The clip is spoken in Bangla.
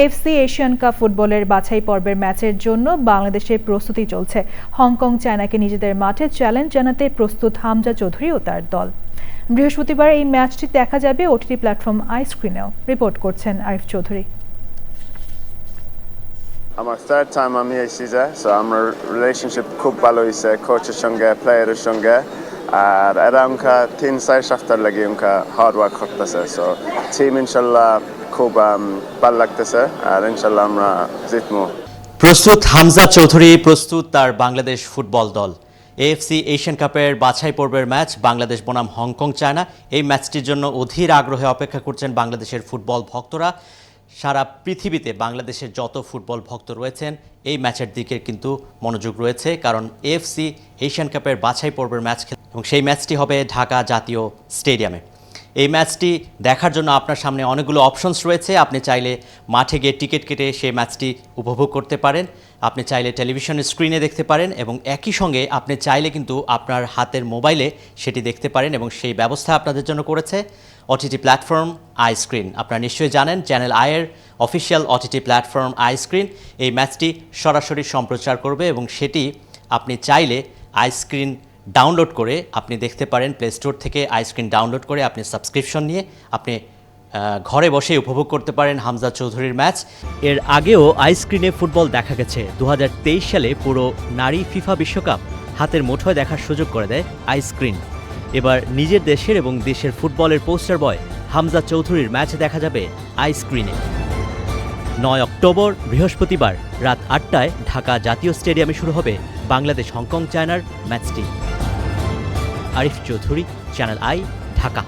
এএফসি এশিয়ান কাপ ফুটবলের বাছাই পর্বের ম্যাচের জন্য বাংলাদেশের প্রস্তুতি চলছে। হংকং চায়নাকে নিজেদের মাঠে চ্যালেঞ্জ জানাতে প্রস্তুত হামজা চৌধুরী ও তার দল। বৃহস্পতিবার এই ম্যাচটি দেখা যাবে ওটিটি প্ল্যাটফর্ম আই স্ক্রিনেও রিপোর্ট করছেন আরিফ চৌধুরী। আমার থার্ড টাইম আমি এই সিজে সো আমার রিলেশনশিপ খুব ভালো হয়েছে কোচের সঙ্গে প্লেয়ারের সঙ্গে। আর এরা উনকা তিন চার সপ্তাহ লাগে উনকা হার্ড ওয়ার্ক করতেছে সো টিম ইনশাল্লাহ খুব ভালো লাগতেছে আর ইনশাল্লাহ আমরা জিতবো প্রস্তুত হামজা চৌধুরী, প্রস্তুত তার বাংলাদেশ ফুটবল দল। এএফসি এশিয়ান কাপের বাছাই পর্বের ম্যাচ, বাংলাদেশ বনাম হংকং, চায়না। এই ম্যাচটির জন্য অধীর আগ্রহে অপেক্ষা করছেন বাংলাদেশের ফুটবল ভক্তরা। সারা পৃথিবীতে বাংলাদেশের যত ফুটবল ভক্ত রয়েছেন, এই ম্যাচের দিকে কিন্তু মনোযোগ রয়েছে, কারণ এএফসি এশিয়ান কাপের বাছাই পর্বের ম্যাচ এবং সেই ম্যাচটি হবে ঢাকা জাতীয় স্টেডিয়ামে। এই ম্যাচটি দেখার জন্য আপনার সামনে অনেকগুলো অপশনস রয়েছে। আপনি চাইলে মাঠে গিয়ে টিকিট কেটে সেই ম্যাচটি উপভোগ করতে পারেন। আপনি চাইলে টেলিভিশনের স্ক্রিনে দেখতে পারেন এবং একই সঙ্গে আপনি চাইলে কিন্তু আপনার হাতের মোবাইলে সেটি দেখতে পারেন এবং সেই ব্যবস্থা আপনাদের জন্য করেছে ওটিটি প্ল্যাটফর্ম আইস্ক্রিন আপনারা নিশ্চয়ই জানেন চ্যানেল আয়ের অফিসিয়াল ওটিটি প্ল্যাটফর্ম আইস্ক্রিন এই ম্যাচটি সরাসরি সম্প্রচার করবে এবং সেটি আপনি চাইলে আই স্ক্রিন ডাউনলোড করে আপনি দেখতে পারেন প্লে স্টোর থেকে আইস্ক্রিন ডাউনলোড করে আপনি সাবস্ক্রিপশন নিয়ে আপনি ঘরে বসে উপভোগ করতে পারেন হামজা চৌধুরীর ম্যাচ এর আগেও আইসক্রিনে ফুটবল দেখা গেছে। দু হাজার তেইশ সালে পুরো নারী ফিফা বিশ্বকাপ হাতের মুঠোয় দেখার সুযোগ করে দেয় আইসক্রিন এবার নিজের দেশের এবং দেশের ফুটবলের পোস্টার বয় হামজা চৌধুরীর ম্যাচ দেখা যাবে আইসক্রিনে নয় অক্টোবর, বৃহস্পতিবার রাত আটটায় ঢাকা জাতীয় স্টেডিয়ামে শুরু হবে বাংলাদেশ হংকং চায়নার ম্যাচটি আরিফ চৌধুরী চ্যানেল আই ঢাকা।